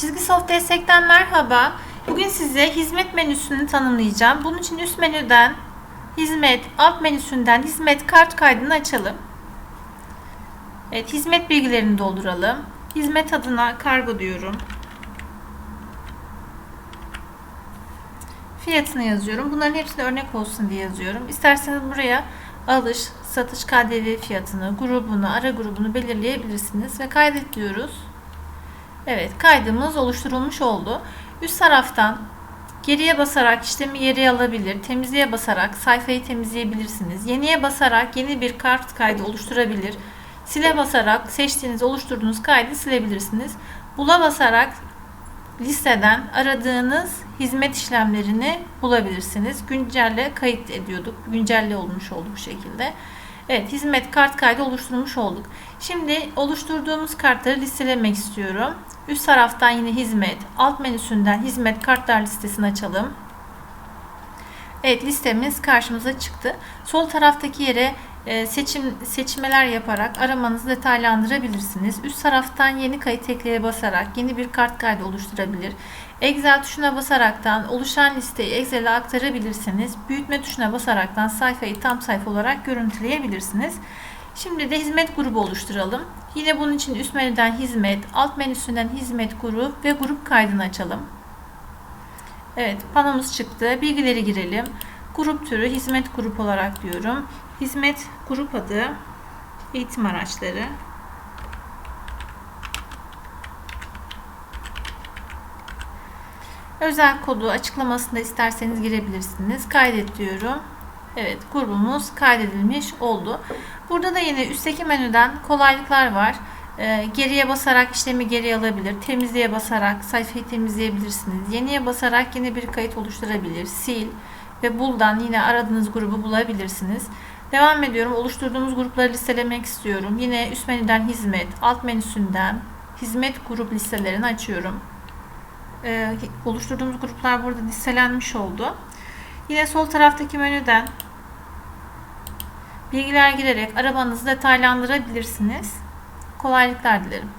Çizgi Soft Destek'ten merhaba. Bugün size hizmet menüsünü tanımlayacağım. Bunun için üst menüden hizmet, alt menüsünden hizmet kart kaydını açalım. Evet, hizmet bilgilerini dolduralım. Hizmet adına kargo diyorum. Fiyatını yazıyorum. Bunların hepsini örnek olsun diye yazıyorum. İsterseniz buraya alış, satış KDV fiyatını, grubunu, ara grubunu belirleyebilirsiniz ve kaydet diyoruz. Evet, kaydımız oluşturulmuş oldu. Üst taraftan geriye basarak işlemi geriye alabilir, temizliğe basarak sayfayı temizleyebilirsiniz. Yeniye basarak yeni bir kart kaydı oluşturabilir. Sile basarak seçtiğiniz, oluşturduğunuz kaydı silebilirsiniz. Bula basarak listeden aradığınız hizmet işlemlerini bulabilirsiniz. Güncelle kayıt ediyorduk. Güncelle olmuş oldu bu şekilde. Evet, hizmet kart kaydı oluşturmuş olduk. Şimdi oluşturduğumuz kartları listelemek istiyorum. Üst taraftan yine hizmet, alt menüsünden hizmet kartlar listesini açalım. Evet, listemiz karşımıza çıktı. Sol taraftaki yere e, seçim seçmeler yaparak aramanızı detaylandırabilirsiniz. Üst taraftan yeni kayıt ekleye basarak yeni bir kart kaydı oluşturabilir. Excel tuşuna basaraktan oluşan listeyi Excel'e aktarabilirsiniz. Büyütme tuşuna basaraktan sayfayı tam sayfa olarak görüntüleyebilirsiniz. Şimdi de hizmet grubu oluşturalım. Yine bunun için üst menüden hizmet, alt menüsünden hizmet grup ve grup kaydını açalım. Evet, panomuz çıktı. Bilgileri girelim. Grup türü hizmet grup olarak diyorum. Hizmet grup adı eğitim araçları. Özel kodu açıklamasında isterseniz girebilirsiniz. Kaydet diyorum. Evet grubumuz kaydedilmiş oldu. Burada da yine üstteki menüden kolaylıklar var. Ee, geriye basarak işlemi geri alabilir. Temizliğe basarak sayfayı temizleyebilirsiniz. Yeniye basarak yeni bir kayıt oluşturabilir. Sil ve buldan yine aradığınız grubu bulabilirsiniz. Devam ediyorum. Oluşturduğumuz grupları listelemek istiyorum. Yine üst menüden hizmet, alt menüsünden hizmet grup listelerini açıyorum. Ee, oluşturduğumuz gruplar burada listelenmiş oldu. Yine sol taraftaki menüden bilgiler girerek arabanızı detaylandırabilirsiniz. Kolaylıklar dilerim.